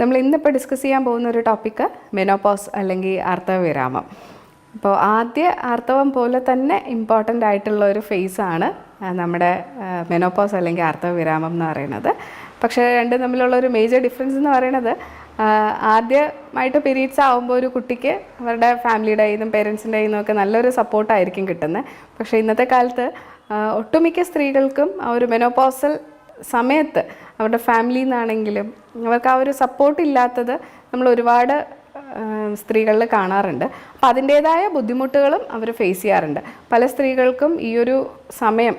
നമ്മൾ ഇന്നിപ്പോൾ ഡിസ്കസ് ചെയ്യാൻ പോകുന്ന ഒരു ടോപ്പിക്ക് മെനോപോസ് അല്ലെങ്കിൽ ആർത്തവവിരാമം. അപ്പോൾ ആദ്യ ആർത്തവം പോലെ തന്നെ ഇമ്പോർട്ടന്റ് ആയിട്ടുള്ള ഒരു ഫേസ് ആണ് നമ്മുടെ മെനോപോസ് അല്ലെങ്കിൽ ആർത്തവവിരാമം എന്ന് പറയുന്നത്. പക്ഷേ രണ്ടും തമ്മിലുള്ള ഒരു മേജർ ഡിഫറൻസ് എന്ന് പറയുന്നത് ആദ്യമായിട്ട് പീരീഡ്സ് ആകുമ്പോൾ ഒരു കുട്ടിക്ക് അവരുടെ ഫാമിലിയുടെ നിന്നും പേരൻസിന്റെ നിന്നൊക്കെ നല്ലൊരു സപ്പോർട്ടായിരിക്കും കിട്ടുന്നത്. പക്ഷേ ഇന്നത്തെ കാലത്ത് ഒട്ടുമിക്ക സ്ത്രീകൾക്കും ആ ഒരു മെനോപോസൽ സമയത്ത് അവരുടെ ഫാമിലിയിൽ നിന്നാണെങ്കിലും അവർക്ക് ആ ഒരു സപ്പോർട്ട് ഇല്ലാത്തത് നമ്മൾ ഒരുപാട് സ്ത്രീകളിൽ കാണാറുണ്ട്. അപ്പം അതിന്റേതായ ബുദ്ധിമുട്ടുകളും അവർ ഫേസ് ചെയ്യാറുണ്ട്. പല സ്ത്രീകൾക്കും ഈ ഒരു സമയം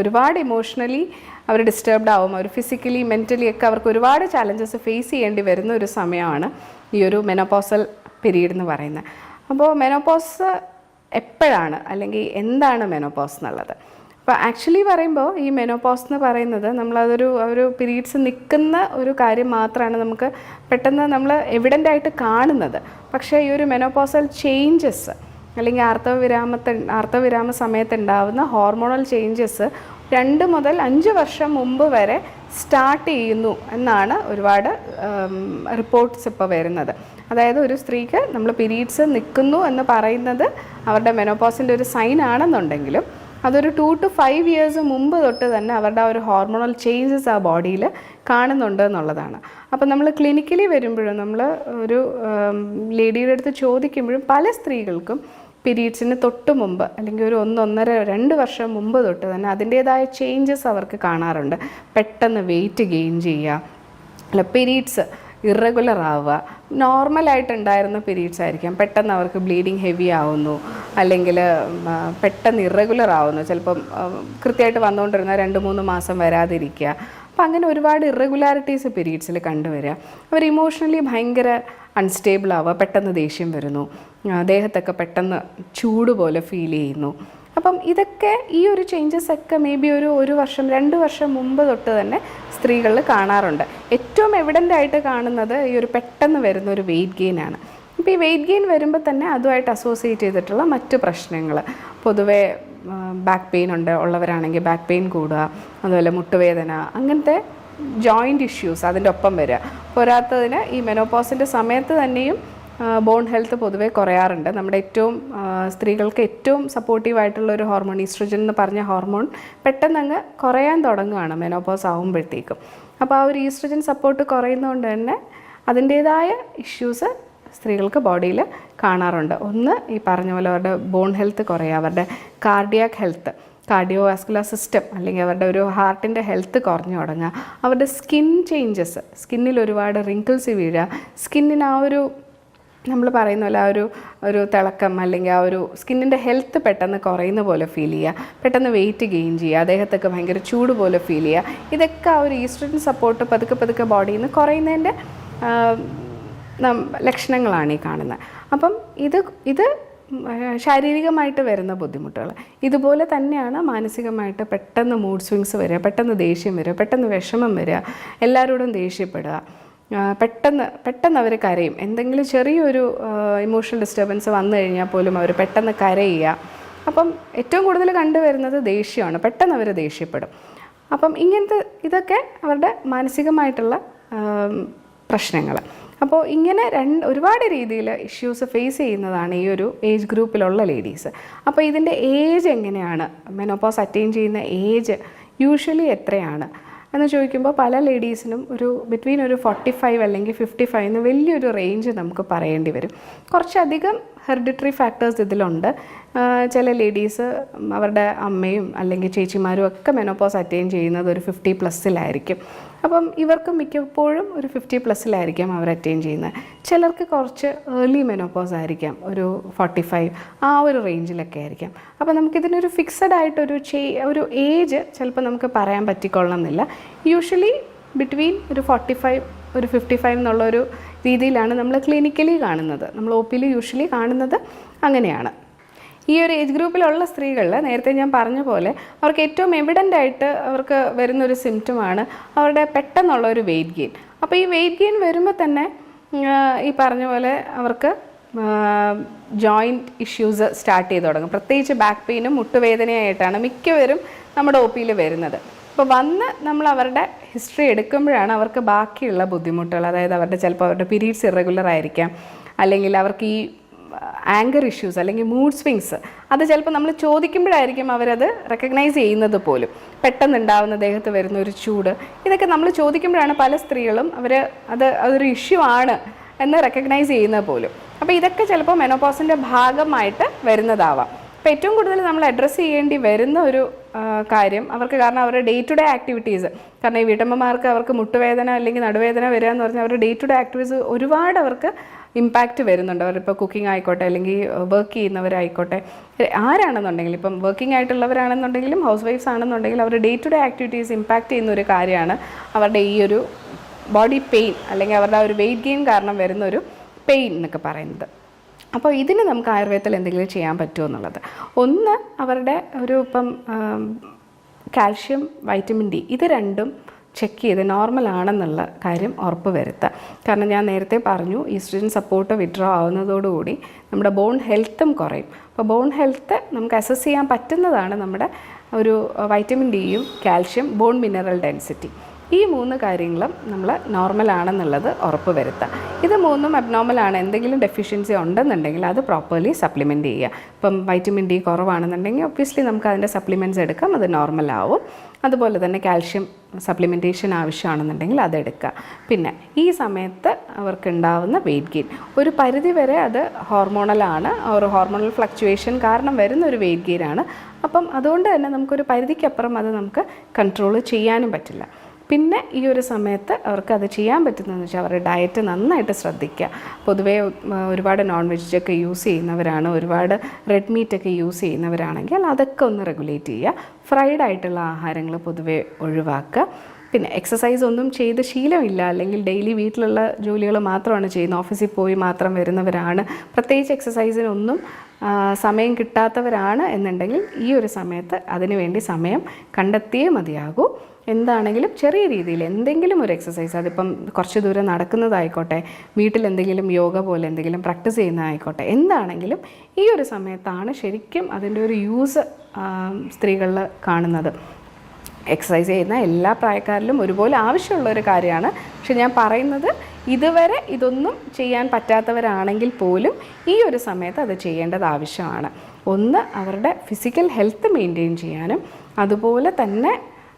ഒരുപാട് ഇമോഷണലി അവർ ഡിസ്റ്റർബ്ഡ് ആവും. അവർ ഫിസിക്കലി മെന്റലി ഒക്കെ അവർക്ക് ഒരുപാട് ചാലഞ്ചസ് ഫേസ് ചെയ്യേണ്ടി വരുന്ന ഒരു സമയമാണ് ഈ ഒരു മെനോപോസൽ പീരീഡ് എന്ന് പറയുന്നത്. അപ്പോൾ മെനോപോസ് എപ്പോഴാണ് അല്ലെങ്കിൽ എന്താണ് മെനോപോസ് എന്നുള്ളത്? അപ്പോൾ ആക്ച്വലി പറയുമ്പോൾ ഈ മെനോപോസ് എന്ന് പറയുന്നത് നമ്മളതൊരു ഒരു പീരീഡ്സ് നിൽക്കുന്ന ഒരു കാര്യം മാത്രമാണ് നമുക്ക് പെട്ടെന്ന് നമ്മൾ എവിഡന്റ് ആയിട്ട് കാണുന്നത്. പക്ഷേ ഈ ഒരു മെനോപോസൽ ചേഞ്ചസ് അല്ലെങ്കിൽ ആർത്തവവിരാമത്തെ ആർത്തവവിരാമ സമയത്ത് ഉണ്ടാകുന്ന ഹോർമോണൽ ചേഞ്ചസ് രണ്ട് മുതൽ അഞ്ച് വർഷം മുമ്പ് വരെ സ്റ്റാർട്ട് ചെയ്യുന്നു എന്നാണ് ഒരുപാട് റിപ്പോർട്ട്സ് ഇപ്പോൾ വരുന്നത്. അതായത് ഒരു സ്ത്രീക്ക് നമ്മൾ പീരീഡ്സ് നിൽക്കുന്നു എന്ന് പറയുന്നത് അവരുടെ മെനോപോസിന്റെ ഒരു സൈൻ ആണെന്നുണ്ടെങ്കിലും അതൊരു ടു ടു ഫൈവ് ഇയേഴ്സ് മുമ്പ് തൊട്ട് തന്നെ അവരുടെ ആ ഒരു ഹോർമോണൽ ചേഞ്ചസ് ആ ബോഡിയിൽ കാണുന്നുണ്ട് എന്നുള്ളതാണ്. അപ്പോൾ നമ്മൾ ക്ലിനിക്കലി വരുമ്പോഴും നമ്മൾ ഒരു ലേഡിയുടെ അടുത്ത് ചോദിക്കുമ്പോഴും പല സ്ത്രീകൾക്കും പീരീഡ്സിന് തൊട്ട് മുമ്പ് അല്ലെങ്കിൽ ഒരു ഒന്നൊന്നര രണ്ട് വർഷം മുമ്പ് തൊട്ട് തന്നെ അതിന്റേതായ ചേഞ്ചസ് അവർക്ക് കാണാറുണ്ട്. പെട്ടെന്ന് വെയിറ്റ് ഗെയിൻ ചെയ്യുക. അല്ല പീരീഡ്സ് ഇറഗുലർ ആവുക. നോർമലായിട്ടുണ്ടായിരുന്ന പീരീഡ്സ് ആയിരിക്കാം. പെട്ടെന്ന് അവർക്ക് ബ്ലീഡിങ് ഹെവി ആവുന്നു. അല്ലെങ്കിൽ പെട്ടെന്ന് ഇറഗുലർ ആവുന്നു. ചിലപ്പം കൃത്യമായിട്ട് വന്നുകൊണ്ടിരുന്ന രണ്ട് മൂന്ന് മാസം വരാതിരിക്കുക. അപ്പം അങ്ങനെ ഒരുപാട് ഇറഗുലാരിറ്റീസ് പീരീഡ്സിൽ കണ്ടുവരിക. അവർ ഇമോഷണലി ഭയങ്കര അൺസ്റ്റേബിൾ ആവുക. പെട്ടെന്ന് ദേഷ്യം വരുന്നു. ദേഹത്തൊക്കെ പെട്ടെന്ന് ചൂട് പോലെ ഫീൽ ചെയ്യുന്നു. അപ്പം ഇതൊക്കെ ഈ ഒരു ചേഞ്ചസ് ഒക്കെ മേ ബി ഒരു ഒരു വർഷം രണ്ട് വർഷം മുമ്പ് തൊട്ട് തന്നെ സ്ത്രീകളിൽ കാണാറുണ്ട്. ഏറ്റവും എവിഡന്റ് ആയിട്ട് കാണുന്നത് ഈ ഒരു പെട്ടെന്ന് വരുന്ന ഒരു വെയിറ്റ് ഗെയിൻ ആണ്. ഇപ്പോൾ ഈ വെയിറ്റ് ഗെയിൻ വരുമ്പോൾ തന്നെ അതുമായിട്ട് അസോസിയേറ്റ് ചെയ്തിട്ടുള്ള മറ്റ് പ്രശ്നങ്ങൾ പൊതുവേ ബാക്ക് പെയിൻ ഉണ്ട്. ഉള്ളവരാണെങ്കിൽ ബാക്ക് പെയിൻ കൂടുക അതുപോലെ മുട്ടുവേദന അങ്ങനത്തെ ജോയിന്റ് ഇഷ്യൂസ് അതിന്റെ ഒപ്പം വരിക. പോരാത്തതിന് ഈ മെനോപോസിന്റെ സമയത്ത് തന്നെയും ബോൺ ഹെൽത്ത് പൊതുവേ കുറയാറുണ്ട്. നമ്മുടെ ഏറ്റവും സ്ത്രീകൾക്ക് ഏറ്റവും സപ്പോർട്ടീവ് ആയിട്ടുള്ള ഒരു ഹോർമോൺ ഈസ്ട്രജൻ എന്ന് പറഞ്ഞ ഹോർമോൺ പെട്ടെന്ന് അങ്ങ് കുറയാൻ തുടങ്ങുകയാണ് മെനോപോസ് ആകുമ്പോഴത്തേക്കും അപ്പോൾ ആ ഒരു ഈസ്ട്രജൻ സപ്പോർട്ട് കുറയുന്നതുകൊണ്ട് തന്നെ അതിന്റേതായ ഇഷ്യൂസ് സ്ത്രീകൾക്ക് ബോഡിയിൽ കാണാറുണ്ട്. ഒന്ന് ഈ പറഞ്ഞ പോലെ അവരുടെ ബോൺ ഹെൽത്ത് കുറയുക അവരുടെ cardiac health cardiovascular system അല്ലെങ്കിൽ അവരുടെ ഒരു ഹാർട്ടിന്റെ ഹെൽത്ത് കുറഞ്ഞു തുടങ്ങുക. അവരുടെ സ്കിൻ ചേഞ്ചസ് സ്കിന്നിൽ ഒരുപാട് റിങ്കിൾസ് വീഴുക. സ്കിന്നിന് ആ ഒരു നമ്മൾ പറയുന്ന പോലെ ആ ഒരു ഒരു തിളക്കം അല്ലെങ്കിൽ ആ ഒരു സ്കിന്നിന്റെ ഹെൽത്ത് പെട്ടെന്ന് കുറയുന്ന പോലെ ഫീൽ ചെയ്യുക. പെട്ടെന്ന് വെയിറ്റ് ഗെയിൻ ചെയ്യുക. അദ്ദേഹത്തൊക്കെ ഭയങ്കര ചൂട് പോലെ ഫീൽ ചെയ്യുക. ഇതൊക്കെ ആ ഒരു ഈസ്ട്രജൻ സപ്പോർട്ട് പതുക്കെ പതുക്കെ ബോഡിയിൽ നിന്ന് കുറയുന്നതിന്റെ ലക്ഷണങ്ങളാണ് ഈ കാണുന്നത്. അപ്പം ഇത് ഇത് ശാരീരികമായിട്ട് വരുന്ന ബുദ്ധിമുട്ടുകൾ. ഇതുപോലെ തന്നെയാണ് മാനസികമായിട്ട് പെട്ടെന്ന് മൂഡ് സ്വിങ്സ് വരിക പെട്ടെന്ന് ദേഷ്യം വരിക പെട്ടെന്ന് വിഷമം വരിക എല്ലാവരോടും ദേഷ്യപ്പെടുക. പെട്ടെന്ന് പെട്ടെന്ന് അവർ കരയും. എന്തെങ്കിലും ചെറിയൊരു ഇമോഷണൽ ഡിസ്റ്റർബൻസ് വന്നു കഴിഞ്ഞാൽ പോലും അവർ പെട്ടെന്ന് കരയുക. അപ്പം ഏറ്റവും കൂടുതൽ കണ്ടുവരുന്നത് ദേഷ്യമാണ്. പെട്ടെന്ന് അവർ ദേഷ്യപ്പെടും. അപ്പം ഇങ്ങനത്തെ ഇതൊക്കെ അവരുടെ മാനസികമായിട്ടുള്ള പ്രശ്നങ്ങൾ അപ്പോൾ ഇങ്ങനെ രണ്ട് ഒരുപാട് രീതിയിൽ ഇഷ്യൂസ് ഫേസ് ചെയ്യുന്നതാണ് ഈ ഒരു ഏജ് ഗ്രൂപ്പിലുള്ള ലേഡീസ് അപ്പോൾ ഇതിന്റെ ഏജ് എങ്ങനെയാണ്? മെനോപോസ് അറ്റൈൻ ചെയ്യുന്ന ഏജ് യൂഷ്വലി എത്രയാണ്? എന്ന് ചോദിക്കുമ്പോൾ പല ലേഡീസിനും ഒരു ബിറ്റ്വീൻ ഒരു ഫോർട്ടി ഫൈവ് അല്ലെങ്കിൽ ഫിഫ്റ്റി ഫൈവ് എന്ന് വലിയൊരു റേഞ്ച് നമുക്ക് പറയേണ്ടി വരും. കുറച്ചധികം ഹെറിഡിറ്ററി ഫാക്ടേഴ്സ് ഇതിലുണ്ട്. ചില ലേഡീസ് അവരുടെ അമ്മയും അല്ലെങ്കിൽ ചേച്ചിമാരും ഒക്കെ മെനോപോസ് അറ്റൈൻ ചെയ്യുന്നത് ഒരു ഫിഫ്റ്റി പ്ലസ്സിലായിരിക്കും അപ്പം ഇവർക്ക് മിക്കപ്പോഴും ഒരു ഫിഫ്റ്റി പ്ലസ്സിലായിരിക്കാം അവർ അറ്റൈൻ ചെയ്യുന്നത്. ചിലർക്ക് കുറച്ച് ഏർലി മെനോപോസ് ആയിരിക്കാം ഒരു ഫോർട്ടി ഫൈവ് ആ ഒരു റേഞ്ചിലൊക്കെ ആയിരിക്കാം. അപ്പോൾ നമുക്കിതിനൊരു ഫിക്സഡ് ആയിട്ടൊരു ചേ ഒരു ഏജ് ചിലപ്പോൾ നമുക്ക് പറയാൻ പറ്റിക്കൊള്ളണം എന്നില്ല യൂഷ്വലി ബിറ്റ്വീൻ ഒരു ഫോർട്ടി ഫൈവ് ഒരു ഫിഫ്റ്റി ഫൈവ് എന്നുള്ളൊരു രീതിയിലാണ് നമ്മൾ ക്ലിനിക്കലി കാണുന്നത്. നമ്മൾ ഒ പിയിൽ യൂഷ്വലി കാണുന്നത് അങ്ങനെയാണ്. ഈ ഒരു ഏജ് ഗ്രൂപ്പിലുള്ള സ്ത്രീകളിൽ നേരത്തെ ഞാൻ പറഞ്ഞ പോലെ അവർക്ക് ഏറ്റവും എവിഡന്റ് ആയിട്ട് അവർക്ക് വരുന്നൊരു സിംറ്റമാണ് അവരുടെ പെട്ടെന്നുള്ള ഒരു വെയിറ്റ് ഗെയിൻ അപ്പോൾ ഈ വെയിറ്റ് ഗെയിൻ വരുമ്പോൾ തന്നെ ഈ പറഞ്ഞ പോലെ അവർക്ക് ജോയിന്റ് ഇഷ്യൂസ് സ്റ്റാർട്ട് ചെയ്ത് തുടങ്ങും. പ്രത്യേകിച്ച് ബാക്ക് പെയിനും മുട്ടുവേദനയായിട്ടാണ് മിക്കവരും നമ്മുടെ ഒ പിയിൽ വരുന്നത്. അപ്പോൾ വന്ന് നമ്മൾ അവരുടെ ഹിസ്റ്ററി എടുക്കുമ്പോഴാണ് അവർക്ക് ബാക്കിയുള്ള ബുദ്ധിമുട്ടുകൾ. അതായത് അവരുടെ ചിലപ്പോൾ അവരുടെ പീരീഡ്സ് ഇറഗുലർ ആയിരിക്കാം. അല്ലെങ്കിൽ അവർക്ക് ഈ ആങ്കർ ഇഷ്യൂസ് അല്ലെങ്കിൽ മൂഡ് സ്വിങ്സ് അത് ചിലപ്പോൾ നമ്മൾ ചോദിക്കുമ്പോഴായിരിക്കും അവരത് റെക്കഗ്നൈസ് ചെയ്യുന്നത് പോലും. പെട്ടെന്ന് ഉണ്ടാവുന്ന ദേഹത്ത് വരുന്ന ഒരു ചൂട്. ഇതൊക്കെ നമ്മൾ ചോദിക്കുമ്പോഴാണ് പല സ്ത്രീകളും അവർ അത് അതൊരു ഇഷ്യൂ ആണ് എന്ന് റെക്കഗ്നൈസ് ചെയ്യുന്നത് പോലും. അപ്പോൾ ഇതൊക്കെ ചിലപ്പോൾ മെനോപോസിന്റെ ഭാഗമായിട്ട് വരുന്നതാവാം. അപ്പോൾ ഏറ്റവും കൂടുതൽ നമ്മൾ അഡ്രസ്സ് ചെയ്യേണ്ടി വരുന്ന ഒരു കാര്യം അവർക്ക് കാരണം അവരുടെ ഡേ ടു ഡേ ആക്ടിവിറ്റീസ് കാരണം ഈ വീട്ടമ്മമാർക്ക് അവർക്ക് മുട്ടുവേദന അല്ലെങ്കിൽ നടുവേദന വരിക എന്ന് പറഞ്ഞാൽ അവരുടെ ഡേ ടു ഡേ ആക്ടിവിറ്റീസ് ഒരുപാട് അവർക്ക് ഇമ്പാക്റ്റ് വരുന്നുണ്ട്. അവരിപ്പോൾ കുക്കിംഗ് ആയിക്കോട്ടെ അല്ലെങ്കിൽ വർക്ക് ചെയ്യുന്നവരായിക്കോട്ടെ. ആരാണെന്നുണ്ടെങ്കിലും ഇപ്പം വർക്കിംഗ് ആയിട്ടുള്ളവരാണെന്നുണ്ടെങ്കിലും ഹൗസ് വൈഫ്സ് ആണെന്നുണ്ടെങ്കിലും അവരുടെ day to day activities impact ചെയ്യുന്ന ഒരു കാര്യമാണ് അവരുടെ ഈ ഒരു ബോഡി പെയിൻ അല്ലെങ്കിൽ അവരുടെ ഒരു വെയിറ്റ് ഗെയിൻ കാരണം വരുന്ന ഒരു പെയിൻ എന്നൊക്കെ പറയുന്നത്. അപ്പോൾ ഇതിന് നമുക്ക് ആയുർവേദത്തിൽ എന്തെങ്കിലും ചെയ്യാൻ പറ്റുമോ എന്നുള്ളത്. ഒന്ന് അവരുടെ ഒരു ഇപ്പം കാൽഷ്യം വൈറ്റമിൻ ഡി ഇത് രണ്ടും ചെക്ക് ചെയ്ത് നോർമൽ ആണെന്നുള്ള കാര്യം ഉറപ്പ് വരുത്തുക കാരണം ഞാൻ നേരത്തെ പറഞ്ഞു ഈസ്ട്രജൻ സപ്പോർട്ട് വിഡ്രോ ആവുന്നതോടുകൂടി നമ്മുടെ ബോൺ ഹെൽത്തും കുറയും. അപ്പോൾ ബോൺ ഹെൽത്ത് നമുക്ക് അസസ് ചെയ്യാൻ പറ്റുന്നതാണ് നമ്മുടെ ഒരു വൈറ്റമിൻ ഡിയും കാൽഷ്യം ബോൺ മിനറൽ ഡെൻസിറ്റി ഈ മൂന്ന് കാര്യങ്ങളും നമ്മൾ നോർമൽ ആണെന്നുള്ളത് ഉറപ്പ് വരുത്തുക ഇത് മൂന്നും അബ്നോർമൽ ആണ്. എന്തെങ്കിലും ഡെഫിഷ്യൻസി ഉണ്ടെന്നുണ്ടെങ്കിൽ അത് പ്രോപ്പർലി സപ്ലിമെന്റ് ചെയ്യുക. ഇപ്പം വൈറ്റമിൻ ഡി കുറവാണെന്നുണ്ടെങ്കിൽ ഒബ്വിയസ്ലി നമുക്ക് അതിന്റെ സപ്ലിമെന്റ്സ് എടുക്കാം. അത് നോർമൽ ആവും. അതുപോലെ തന്നെ കാൽഷ്യം സപ്ലിമെന്റേഷൻ ആവശ്യമാണെന്നുണ്ടെങ്കിൽ അതെടുക്കുക പിന്നെ ഈ സമയത്ത് അവർക്കുണ്ടാവുന്ന വെയിറ്റ് ഗെയിൻ ഒരു പരിധി വരെ അത് ഹോർമോണലാണ് ഒരു ഹോർമോണൽ ഫ്ലക്ച്വേഷൻ കാരണം വരുന്ന ഒരു വെയിറ്റ് ഗെയിൻ ആണ്. അപ്പം അതുകൊണ്ട് തന്നെ നമുക്കൊരു പരിധിക്കപ്പുറം അത് നമുക്ക് കൺട്രോൾ ചെയ്യാനും പറ്റില്ല. പിന്നെ ഈ ഒരു സമയത്ത് അവർക്ക് അത് ചെയ്യാൻ പറ്റുന്നതെന്ന് വെച്ചാൽ അവരുടെ ഡയറ്റ് നന്നായിട്ട് ശ്രദ്ധിക്കുക പൊതുവേ ഒരുപാട് നോൺ വെജൊക്കെ യൂസ് ചെയ്യുന്നവരാണ് ഒരുപാട് റെഡ് മീറ്റൊക്കെ യൂസ് ചെയ്യുന്നവരാണെങ്കിൽ അതൊക്കെ ഒന്ന് റെഗുലേറ്റ് ചെയ്യുക. ഫ്രൈഡ് ആയിട്ടുള്ള ആഹാരങ്ങൾ പൊതുവേ ഒഴിവാക്കുക. പിന്നെ എക്സസൈസ് ഒന്നും ചെയ്ത് ശീലമില്ല. അല്ലെങ്കിൽ ഡെയിലി വീട്ടിലുള്ള ജോലികൾ മാത്രമാണ് ചെയ്യുന്നത്. ഓഫീസിൽ പോയി മാത്രം വരുന്നവരാണ്. പ്രത്യേകിച്ച് എക്സസൈസിനൊന്നും സമയം കിട്ടാത്തവരാണ് എന്നുണ്ടെങ്കിൽ ഈ ഒരു സമയത്ത് അതിനുവേണ്ടി സമയം കണ്ടെത്തിയേ മതിയാകൂ. എന്താണെങ്കിലും ചെറിയ രീതിയിൽ എന്തെങ്കിലും ഒരു എക്സസൈസ് അതിപ്പം കുറച്ച് ദൂരം നടക്കുന്നതായിക്കോട്ടെ വീട്ടിൽ എന്തെങ്കിലും യോഗ പോലെ എന്തെങ്കിലും പ്രാക്ടീസ് ചെയ്യുന്നതായിക്കോട്ടെ എന്താണെങ്കിലും ഈ ഒരു സമയത്താണ് ശരിക്കും അതിന്റെ ഒരു യൂസ് സ്ത്രീകളിൽ കാണുന്നത്. എക്സസൈസ് ചെയ്യുന്ന എല്ലാ പ്രായക്കാരിലും ഒരുപോലെ ആവശ്യമുള്ള ഒരു കാര്യമാണ്. പക്ഷെ ഞാൻ പറയുന്നത് ഇതുവരെ ഇതൊന്നും ചെയ്യാൻ പറ്റാത്തവരാണെങ്കിൽ പോലും ഈ ഒരു സമയത്ത് അത് ചെയ്യേണ്ടത് ആവശ്യമാണ്. ഒന്ന് അവരുടെ ഫിസിക്കൽ ഹെൽത്ത് മെയിന്റെയിൻ ചെയ്യാനും അതുപോലെ തന്നെ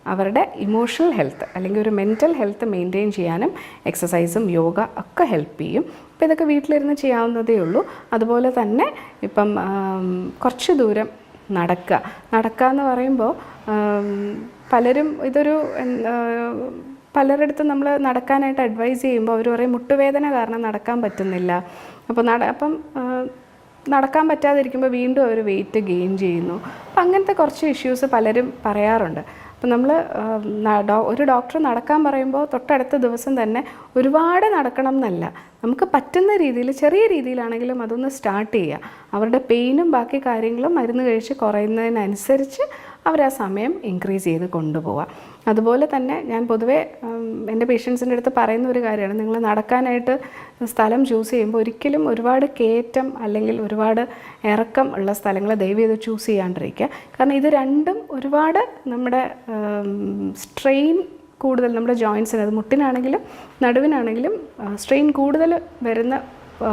അവരുടെ ഇമോഷണൽ ഹെൽത്ത് അല്ലെങ്കിൽ ഒരു മെന്റൽ ഹെൽത്ത് മെയിന്റെയിൻ ചെയ്യാനും എക്സസൈസും യോഗ ഒക്കെ ഹെൽപ്പ് ചെയ്യും. അപ്പോൾ ഇതൊക്കെ വീട്ടിലിരുന്ന് ചെയ്യാവുന്നതേ ഉള്ളൂ. അതുപോലെ തന്നെ ഇപ്പം കുറച്ച് ദൂരം നടക്കുക. നടക്കുക എന്ന് പറയുമ്പോൾ പലരും ഇതൊരു പലരടുത്തും നമ്മൾ നടക്കാനായിട്ട് അഡ്വൈസ് ചെയ്യുമ്പോൾ അവർ പറയും മുട്ടുവേദന കാരണം നടക്കാൻ പറ്റുന്നില്ല. അപ്പോൾ നട അപ്പം നടക്കാൻ പറ്റാതിരിക്കുമ്പോൾ വീണ്ടും അവർ വെയിറ്റ് ഗെയിൻ ചെയ്യുന്നു. അപ്പം അങ്ങനത്തെ കുറച്ച് ഇഷ്യൂസ് പലരും പറയാറുണ്ട്. അപ്പം നമ്മൾ ഒരു ഡോക്ടർ നടക്കാൻ പറയുമ്പോൾ തൊട്ടടുത്ത ദിവസം തന്നെ ഒരുപാട് നടക്കണം എന്നല്ല. നമുക്ക് പറ്റുന്ന രീതിയിൽ ചെറിയ രീതിയിലാണെങ്കിലും അതൊന്ന് സ്റ്റാർട്ട് ചെയ്യുക. അവരുടെ പെയിനും ബാക്കി കാര്യങ്ങളും മരുന്ന് കഴിച്ച് കുറയുന്നതിനനുസരിച്ച് അവർ ആ സമയം ഇൻക്രീസ് ചെയ്ത് കൊണ്ടുപോവുക അതുപോലെ തന്നെ ഞാൻ പൊതുവേ എന്റെ പേഷ്യൻസിന്റെ അടുത്ത് പറയുന്ന ഒരു കാര്യമാണ്. നിങ്ങൾ നടക്കാനായിട്ട് സ്ഥലം ചൂസ് ചെയ്യുമ്പോൾ ഒരിക്കലും ഒരുപാട് കയറ്റം അല്ലെങ്കിൽ ഒരുപാട് ഇറക്കം ഉള്ള സ്ഥലങ്ങൾ ദയവ് ചെയ്ത് ചൂസ് ചെയ്യാണ്ടിരിക്കുക. കാരണം ഇത് രണ്ടും ഒരുപാട് നമ്മുടെ സ്ട്രെയിൻ കൂടുതൽ നമ്മുടെ ജോയിൻസിന് അത് മുട്ടിനാണെങ്കിലും നടുവിനാണെങ്കിലും സ്ട്രെയിൻ കൂടുതൽ വരുന്ന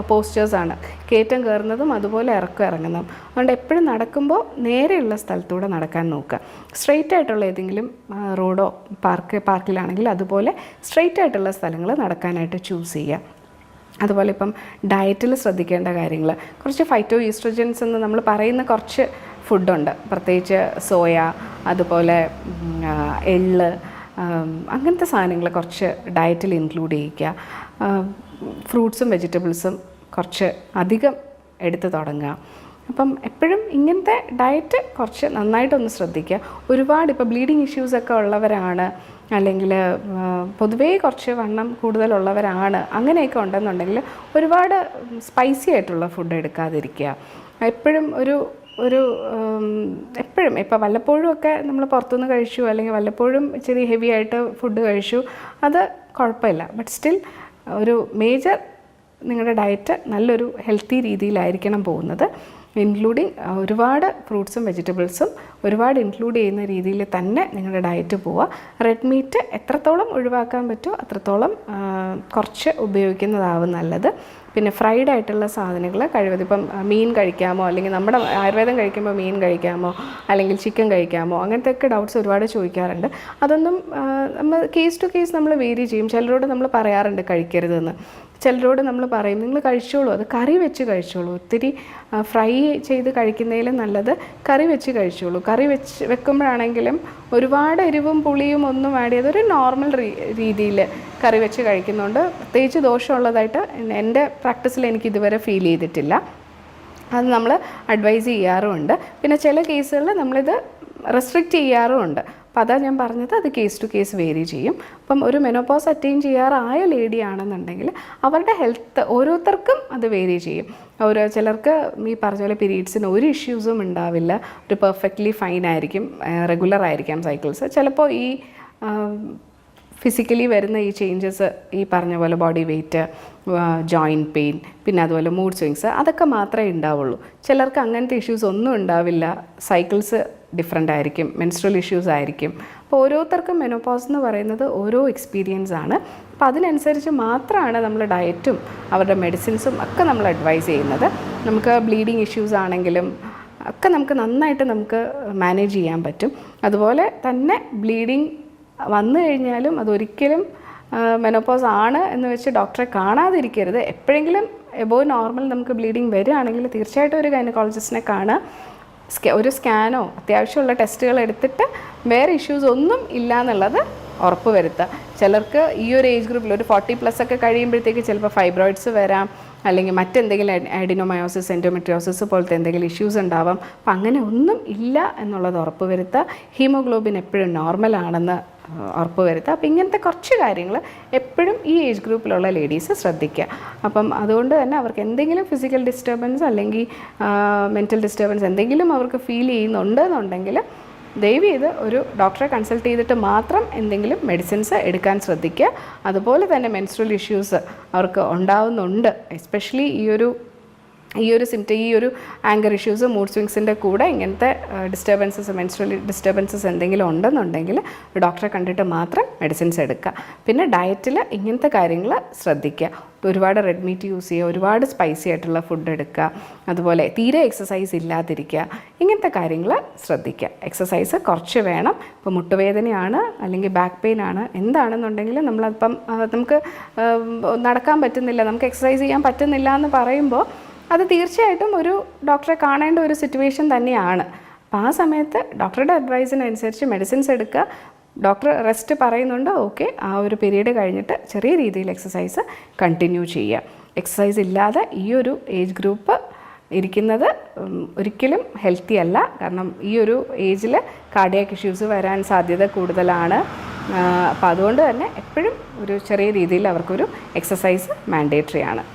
പോസ്റ്റേഴ്സാണ് കയറ്റം കയറുന്നതും അതുപോലെ ഇറക്കം ഇറങ്ങുന്നതും. അതുകൊണ്ട് എപ്പോഴും നടക്കുമ്പോൾ നേരെയുള്ള സ്ഥലത്തൂടെ നടക്കാൻ നോക്കുക. സ്ട്രെയിറ്റ് ആയിട്ടുള്ള ഏതെങ്കിലും റോഡോ പാർക്ക് പാർക്കിലാണെങ്കിൽ അതുപോലെ സ്ട്രെയിറ്റ് ആയിട്ടുള്ള സ്ഥലങ്ങൾ നടക്കാനായിട്ട് ചൂസ് ചെയ്യുക. അതുപോലെ ഇപ്പം ഡയറ്റിൽ ശ്രദ്ധിക്കേണ്ട കാര്യങ്ങൾ. കുറച്ച് ഫൈറ്റോ ഈസ്ട്രജൻസ് എന്ന് നമ്മൾ പറയുന്ന കുറച്ച് ഫുഡുണ്ട് പ്രത്യേകിച്ച് സോയ അതുപോലെ എൾ അങ്ങനത്തെ സാധനങ്ങൾ കുറച്ച് ഡയറ്റിൽ ഇൻക്ലൂഡ് ചെയ്യിക്കുക ഫ്രൂട്ട്സും വെജിറ്റബിൾസും കുറച്ച് അധികം എടുത്തു തുടങ്ങുക. അപ്പം എപ്പോഴും ഇങ്ങനത്തെ ഡയറ്റ് കുറച്ച് നന്നായിട്ടൊന്ന് ശ്രദ്ധിക്കുക. ഒരുപാട് ഇപ്പോൾ ബ്ലീഡിങ് ഇഷ്യൂസൊക്കെ ഉള്ളവരാണ് അല്ലെങ്കിൽ പൊതുവേ കുറച്ച് വണ്ണം കൂടുതലുള്ളവരാണ് അങ്ങനെയൊക്കെ ഉണ്ടെന്നുണ്ടെങ്കിൽ ഒരുപാട് സ്പൈസി ആയിട്ടുള്ള ഫുഡ് എടുക്കാതിരിക്കുക. എപ്പോഴും ഒരു ഒരു എപ്പോഴും ഇപ്പോൾ വല്ലപ്പോഴും ഒക്കെ നമ്മൾ പുറത്തുനിന്ന് കഴിച്ചു അല്ലെങ്കിൽ വല്ലപ്പോഴും ഇച്ചിരി ഹെവി ആയിട്ട് ഫുഡ് കഴിച്ചു അത് കുഴപ്പമില്ല. ബട്ട് സ്റ്റിൽ ഒരു മേജർ നിങ്ങളുടെ ഡയറ്റ് നല്ലൊരു ഹെൽത്തി രീതിയിലായിരിക്കണം പോകുന്നത്. ഇൻക്ലൂഡിങ് ഒരുപാട് ഫ്രൂട്ട്സും വെജിറ്റബിൾസും ഒരുപാട് ഇൻക്ലൂഡ് ചെയ്യുന്ന രീതിയിൽ തന്നെ നിങ്ങളുടെ ഡയറ്റ് പോവുക. റെഡ് മീറ്റ് എത്രത്തോളം ഒഴിവാക്കാൻ പറ്റുമോ അത്രത്തോളം കുറച്ച് ഉപയോഗിക്കുന്നതാവും നല്ലത്. പിന്നെ ഫ്രൈഡ് ആയിട്ടുള്ള സാധനങ്ങൾ കഴിവതും ഇപ്പം മീൻ കഴിക്കാമോ? അല്ലെങ്കിൽ നമ്മുടെ ആയുർവേദം കഴിക്കുമ്പോൾ മീൻ കഴിക്കാമോ? അല്ലെങ്കിൽ ചിക്കൻ കഴിക്കാമോ? അങ്ങനത്തെ ഒക്കെ ഡൗട്ട്സ് ഒരുപാട് ചോദിക്കാറുണ്ട്. അതൊന്നും നമ്മൾ കേസ് ടു കേസ് നമ്മൾ വേരി ചെയ്യും. ചിലരോട് നമ്മൾ പറയാറുണ്ട് കഴിക്കരുതെന്ന്. ചിലരോട് നമ്മൾ പറയും നിങ്ങൾ കഴിച്ചോളൂ. അത് കറി വെച്ച് കഴിച്ചോളൂ. ഒത്തിരി ഫ്രൈ ചെയ്ത് കഴിക്കുന്നതിലും നല്ലത് കറി വെച്ച് കഴിച്ചോളൂ. കറി വെച്ച് വെക്കുമ്പോഴാണെങ്കിലും ഒരുപാട് എരിവും പുളിയും ഒന്നും ആഡ് ഒരു നോർമൽ രീതിയിൽ കറി വെച്ച് കഴിക്കുന്നതുകൊണ്ട് പ്രത്യേകിച്ച് ദോഷമുള്ളതായിട്ട് എന്റെ പ്രാക്ടീസിൽ എനിക്ക് ഇതുവരെ ഫീൽ ചെയ്തിട്ടില്ല. അത് നമ്മൾ അഡ്വൈസ് ചെയ്യാറുമുണ്ട്. പിന്നെ ചില കേസുകളിൽ നമ്മളിത് റെസ്ട്രിക്റ്റ് ചെയ്യാറുമുണ്ട്. അപ്പോൾ അതാ ഞാൻ പറഞ്ഞത് അത് കേസ് ടു കേസ് വേരി ചെയ്യും. അപ്പം ഒരു മെനോപോസ് അറ്റൈൻ ചെയ്യാറായ ലേഡി ആണെന്നുണ്ടെങ്കിൽ അവരുടെ ഹെൽത്ത് ഓരോരുത്തർക്കും അത് വേരി ചെയ്യും. ഓരോ ചിലർക്ക് ഈ പറഞ്ഞ പോലെ പീരീഡ്സിന് ഒരു ഇഷ്യൂസും ഉണ്ടാവില്ല. ഒരു പെർഫെക്റ്റ്ലി ഫൈൻ ആയിരിക്കും റെഗുലർ ആയിരിക്കാം സൈക്കിൾസ് ചിലപ്പോൾ ഈ ഫിസിക്കലി വരുന്ന ഈ ചേഞ്ചസ് ഈ പറഞ്ഞ പോലെ ബോഡി വെയ്റ്റ് ജോയിന്റ് പെയിൻ പിന്നെ അതുപോലെ മൂഡ് സ്വിങ്സ് അതൊക്കെ മാത്രമേ ഉണ്ടാവുള്ളൂ. ചിലർക്ക് അങ്ങനത്തെ ഇഷ്യൂസ് ഒന്നും ഉണ്ടാവില്ല. സൈക്കിൾസ് ഡിഫറെന്റ് ആയിരിക്കും. മെൻസ്ട്രൽ ഇഷ്യൂസ് ആയിരിക്കും. അപ്പോൾ ഓരോരുത്തർക്കും മെനോപോസ് എന്ന് പറയുന്നത് ഓരോ എക്സ്പീരിയൻസ് ആണ്. അപ്പോൾ അതിനനുസരിച്ച് മാത്രമാണ് നമ്മൾ ഡയറ്റും അവരുടെ മെഡിസിൻസും ഒക്കെ നമ്മൾ അഡ്വൈസ് ചെയ്യുന്നത്. നമുക്ക് ബ്ലീഡിങ് ഇഷ്യൂസ് ആണെങ്കിലും ഒക്കെ നമുക്ക് നന്നായിട്ട് നമുക്ക് മാനേജ് ചെയ്യാൻ പറ്റും. അതുപോലെ തന്നെ ബ്ലീഡിങ് വന്നു കഴിഞ്ഞാലും അതൊരിക്കലും മെനോപോസ് ആണ് എന്ന് വെച്ച് ഡോക്ടറെ കാണാതിരിക്കരുത്. എപ്പോഴെങ്കിലും എബോ നോർമൽ നമുക്ക് ബ്ലീഡിങ് വരികയാണെങ്കിൽ തീർച്ചയായിട്ടും ഒരു ഗൈനക്കോളജിസ്റ്റിനെ കാണുക. സ്കാ ഒരു സ്കാനോ അത്യാവശ്യമുള്ള ടെസ്റ്റുകൾ എടുത്തിട്ട് വേറെ ഇഷ്യൂസ് ഒന്നും ഇല്ല എന്നുള്ളത് ഉറപ്പ് വരുത്തുക. ചിലർക്ക് ഈ ഒരു ഏജ് ഗ്രൂപ്പിൽ ഒരു ഫോർട്ടി പ്ലസ് ഒക്കെ കഴിയുമ്പോഴത്തേക്ക് ചിലപ്പോൾ ഫൈബ്രോയിഡ്സ് വരാം അല്ലെങ്കിൽ മറ്റെന്തെങ്കിലും ആഡിനോമയോസിസ് എൻഡോമെട്രിയോസിസ് പോലത്തെ എന്തെങ്കിലും ഇഷ്യൂസ് ഉണ്ടാവാം. അപ്പം അങ്ങനെ ഒന്നും ഇല്ല എന്നുള്ളത് ഉറപ്പ് വരുത്തുക. ഹീമോഗ്ലോബിൻ എപ്പോഴും നോർമൽ ആണെന്ന് ഉറപ്പ് വരുത്തുക. അപ്പം ഇങ്ങനത്തെ കുറച്ച് കാര്യങ്ങൾ എപ്പോഴും ഈ ഏജ് ഗ്രൂപ്പിലുള്ള ലേഡീസ് ശ്രദ്ധിക്കുക. അപ്പം അതുകൊണ്ട് തന്നെ അവർക്ക് എന്തെങ്കിലും ഫിസിക്കൽ ഡിസ്റ്റർബൻസ് അല്ലെങ്കിൽ മെന്റൽ ഡിസ്റ്റർബൻസ് എന്തെങ്കിലും അവർക്ക് ഫീൽ ചെയ്യുന്നുണ്ട് എന്നുണ്ടെങ്കിൽ ദയവ് ചെയ്ത് ഒരു ഡോക്ടറെ കൺസൾട്ട് ചെയ്തിട്ട് മാത്രം എന്തെങ്കിലും മെഡിസിൻസ് എടുക്കാൻ ശ്രദ്ധിക്കുക. അതുപോലെ തന്നെ മെൻസ്ട്രൽ ഇഷ്യൂസ് അവർക്ക് ഉണ്ടാവുന്നുണ്ട്. എസ്പെഷ്യലി ഈ ഒരു ഈ ഒരു സിംറ്റം ഈ ഒരു ആങ്കർ ഇഷ്യൂസ് മൂഡ് സ്വിങ്സിന്റെ കൂടെ ഇങ്ങനത്തെ ഡിസ്റ്റർബൻസസ് മെൻസ്ട്രൽ ഡിസ്റ്റർബൻസസ് എന്തെങ്കിലും ഉണ്ടെന്നുണ്ടെങ്കിൽ ഡോക്ടറെ കണ്ടിട്ട് മാത്രം മെഡിസിൻസ് എടുക്കുക. പിന്നെ ഡയറ്റിൽ ഇങ്ങനത്തെ കാര്യങ്ങൾ ശ്രദ്ധിക്കുക. ഒരുപാട് റെഡ് മീറ്റ് യൂസ് ചെയ്യുക ഒരുപാട് സ്പൈസി ആയിട്ടുള്ള ഫുഡ് എടുക്കുക. അതുപോലെ തീരെ എക്സസൈസ് ഇല്ലാതിരിക്കുക. ഇങ്ങനത്തെ കാര്യങ്ങൾ ശ്രദ്ധിക്കുക. എക്സസൈസ് കുറച്ച് വേണം. ഇപ്പോൾ മുട്ടുവേദനയാണ് അല്ലെങ്കിൽ ബാക്ക് പെയിൻ ആണ്. എന്താണെന്നുണ്ടെങ്കിൽ നമ്മളപ്പം ആ, നമുക്ക് നടക്കാൻ പറ്റുന്നില്ല. നമുക്ക് എക്സസൈസ് ചെയ്യാൻ പറ്റുന്നില്ല എന്ന് പറയുമ്പോൾ അത് തീർച്ചയായിട്ടും ഒരു ഡോക്ടറെ കാണേണ്ട ഒരു സിറ്റുവേഷൻ തന്നെയാണ്. അപ്പോൾ ആ സമയത്ത് ഡോക്ടറുടെ അഡ്വൈസിനനുസരിച്ച് മെഡിസിൻസ് എടുക്കുക. ഡോക്ടർ റെസ്റ്റ് പറയുന്നുണ്ട്. ഓക്കെ ആ ഒരു പീരീഡ് കഴിഞ്ഞിട്ട് ചെറിയ രീതിയിൽ എക്സസൈസ് കണ്ടിന്യൂ ചെയ്യുക. എക്സസൈസ് ഇല്ലാതെ ഈ ഒരു ഏജ് ഗ്രൂപ്പ് ഇരിക്കുന്നത് ഒരിക്കലും ഹെൽത്തി അല്ല. കാരണം ഈ ഒരു ഏജിൽ കാർഡിയാക് ഇഷ്യൂസ് വരാൻ സാധ്യത കൂടുതലാണ്. അപ്പോൾ അതുകൊണ്ട് തന്നെ എപ്പോഴും ഒരു ചെറിയ രീതിയിൽ അവർക്കൊരു എക്സസൈസ് മാൻഡേറ്ററി ആണ്.